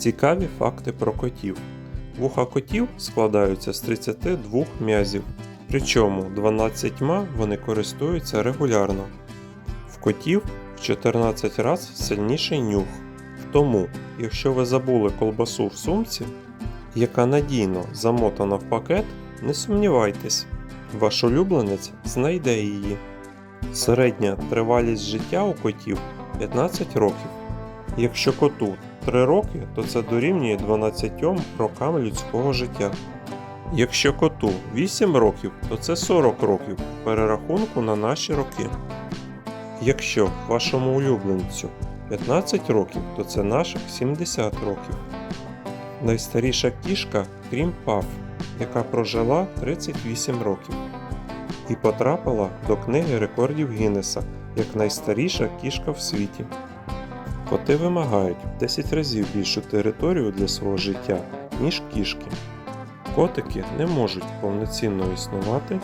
Цікаві факти про котів. Вуха котів складаються з 32 м'язів, причому 12 вони користуються регулярно. В котів в 14 разів сильніший нюх. Тому, якщо ви забули колбасу в сумці, яка надійно замотана в пакет, не сумнівайтесь, ваш улюбленець знайде її. Середня тривалість життя у котів 15 років. Якщо коту 3 роки, то це дорівнює 12 рокам людського життя. Якщо коту 8 років, то це 40 років перерахунку на наші роки. Якщо вашому улюбленцю 15 років, то це наших 70 років. Найстаріша кішка крім Паф, яка прожила 38 років і потрапила до книги рекордів Гіннеса як найстаріша кішка в світі. Коти вимагають в 10 разів більшу територію для свого життя, ніж кішки. Котики не можуть повноцінно існувати,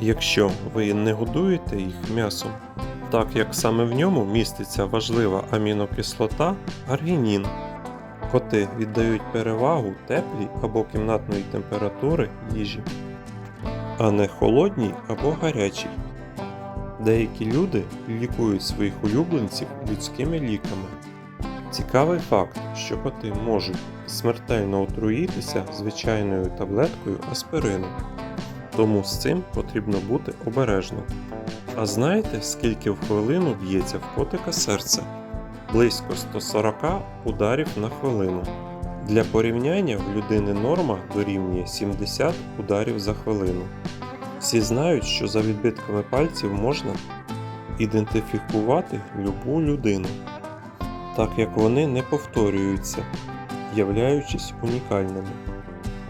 якщо ви не годуєте їх м'ясом, так як саме в ньому міститься важлива амінокислота аргінін. Коти віддають перевагу теплій або кімнатної температури їжі, а не холодній або гарячій. Деякі люди лікують своїх улюбленців людськими ліками. Цікавий факт, що коти можуть смертельно отруїтися звичайною таблеткою аспирину, тому з цим потрібно бути обережним. А знаєте, скільки в хвилину б'ється в котика серце? Близько 140 ударів на хвилину. Для порівняння в людини норма дорівнює 70 ударів за хвилину. Всі знають, що за відбитками пальців можна ідентифікувати любу людину, так як вони не повторюються, являючись унікальними.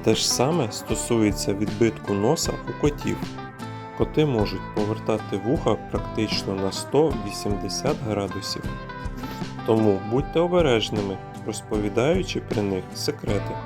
Те ж саме стосується відбитку носа у котів. Коти можуть повертати вуха практично на 180 градусів. Тому будьте обережними, розповідаючи при них секрети.